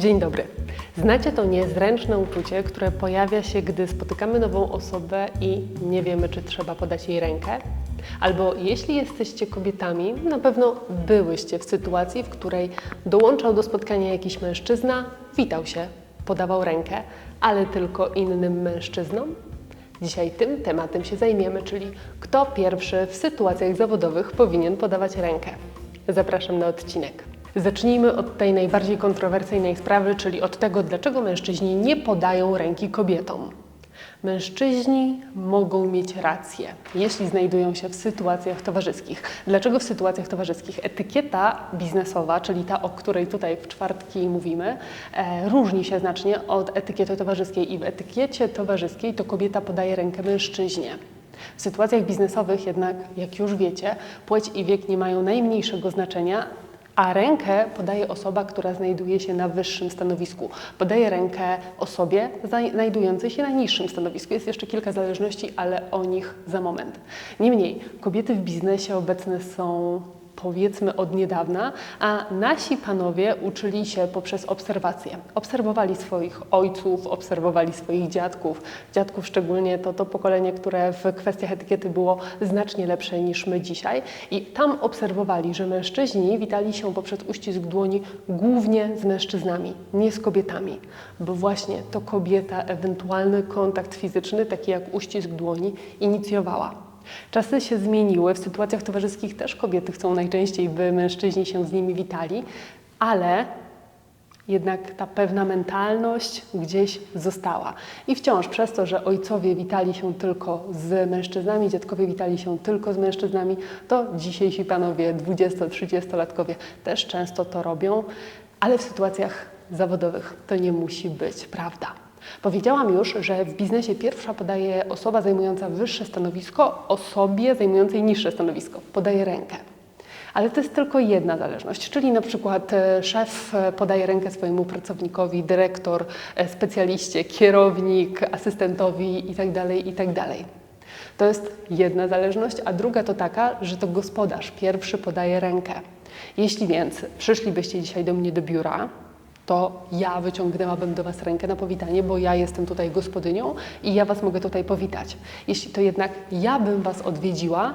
Dzień dobry. Znacie to niezręczne uczucie, które pojawia się, gdy spotykamy nową osobę i nie wiemy, czy trzeba podać jej rękę? Albo jeśli jesteście kobietami, na pewno byłyście w sytuacji, w której dołączał do spotkania jakiś mężczyzna, witał się, podawał rękę, ale tylko innym mężczyznom? Dzisiaj tym tematem się zajmiemy, czyli kto pierwszy w sytuacjach zawodowych powinien podawać rękę. Zapraszam na odcinek. Zacznijmy od tej najbardziej kontrowersyjnej sprawy, czyli od tego, dlaczego mężczyźni nie podają ręki kobietom. Mężczyźni mogą mieć rację, jeśli znajdują się w sytuacjach towarzyskich. Dlaczego w sytuacjach towarzyskich? Etykieta biznesowa, czyli ta, o której tutaj w czwartki mówimy, e, różni się znacznie od etykiety towarzyskiej i w etykiecie towarzyskiej to kobieta podaje rękę mężczyźnie. W sytuacjach biznesowych jednak, jak już wiecie, płeć i wiek nie mają najmniejszego znaczenia, a rękę podaje osoba, która znajduje się na wyższym stanowisku. Podaje rękę osobie znajdującej się na niższym stanowisku. Jest jeszcze kilka zależności, ale o nich za moment. Niemniej, kobiety w biznesie obecne są powiedzmy od niedawna, a nasi panowie uczyli się poprzez obserwacje. Obserwowali swoich ojców, obserwowali swoich dziadków. Dziadków szczególnie to to pokolenie, które w kwestiach etykiety było znacznie lepsze niż my dzisiaj. I tam obserwowali, że mężczyźni witali się poprzez uścisk dłoni głównie z mężczyznami, nie z kobietami. Bo właśnie to kobieta ewentualny kontakt fizyczny, taki jak uścisk dłoni, inicjowała. Czasy się zmieniły, w sytuacjach towarzyskich też kobiety chcą najczęściej, by mężczyźni się z nimi witali, ale jednak ta pewna mentalność gdzieś została. I wciąż przez to, że ojcowie witali się tylko z mężczyznami, dziadkowie witali się tylko z mężczyznami, to dzisiejsi panowie 20-30-latkowie też często to robią, ale w sytuacjach zawodowych to nie musi być prawda. Powiedziałam już, że w biznesie pierwsza podaje osoba zajmująca wyższe stanowisko osobie zajmującej niższe stanowisko. Podaje rękę. Ale to jest tylko jedna zależność, czyli na przykład e, szef e, podaje rękę swojemu pracownikowi, dyrektor, e, specjaliście, kierownik, asystentowi itd., itd. To jest jedna zależność, a druga to taka, że to gospodarz pierwszy podaje rękę. Jeśli więc przyszlibyście dzisiaj do mnie do biura, to ja wyciągnęłabym do Was rękę na powitanie, bo ja jestem tutaj gospodynią i ja Was mogę tutaj powitać. Jeśli to jednak ja bym Was odwiedziła,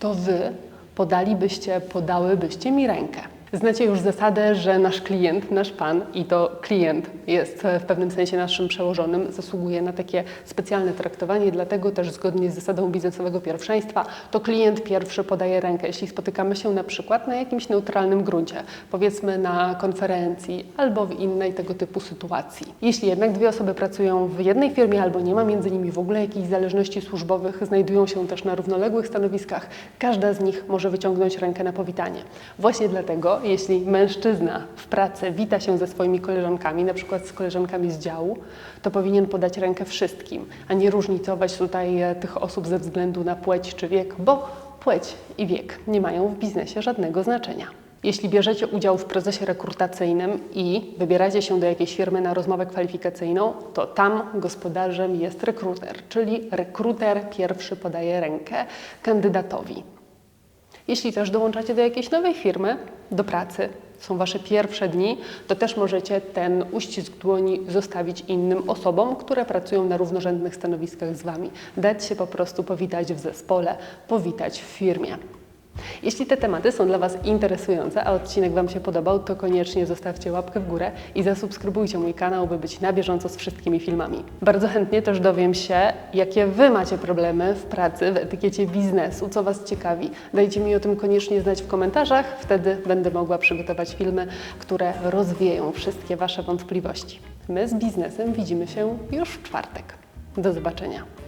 to Wy podalibyście, podałybyście mi rękę. Znacie już zasadę, że nasz klient, nasz pan, i to klient jest w pewnym sensie naszym przełożonym, zasługuje na takie specjalne traktowanie, dlatego też zgodnie z zasadą biznesowego pierwszeństwa, to klient pierwszy podaje rękę. Jeśli spotykamy się na przykład na jakimś neutralnym gruncie, powiedzmy na konferencji albo w innej tego typu sytuacji. Jeśli jednak dwie osoby pracują w jednej firmie albo nie ma między nimi w ogóle jakichś zależności służbowych, znajdują się też na równoległych stanowiskach, każda z nich może wyciągnąć rękę na powitanie. Właśnie dlatego, jeśli mężczyzna w pracy wita się ze swoimi koleżankami, na przykład z koleżankami z działu, to powinien podać rękę wszystkim, a nie różnicować tutaj e, tych osób ze względu na płeć czy wiek, bo płeć i wiek nie mają w biznesie żadnego znaczenia. Jeśli bierzecie udział w procesie rekrutacyjnym i wybieracie się do jakiejś firmy na rozmowę kwalifikacyjną, to tam gospodarzem jest rekruter, czyli rekruter pierwszy podaje rękę kandydatowi. Jeśli też dołączacie do jakiejś nowej firmy, do pracy, są Wasze pierwsze dni, to też możecie ten uścisk dłoni zostawić innym osobom, które pracują na równorzędnych stanowiskach z Wami. Dać się po prostu powitać w zespole, powitać w firmie. Jeśli te tematy są dla Was interesujące, a odcinek Wam się podobał, to koniecznie zostawcie łapkę w górę i zasubskrybujcie mój kanał, by być na bieżąco z wszystkimi filmami. Bardzo chętnie też dowiem się, jakie Wy macie problemy w pracy, w etykiecie biznesu, co Was ciekawi. Dajcie mi o tym koniecznie znać w komentarzach, wtedy będę mogła przygotować filmy, które rozwieją wszystkie Wasze wątpliwości. My z biznesem widzimy się już w czwartek. Do zobaczenia.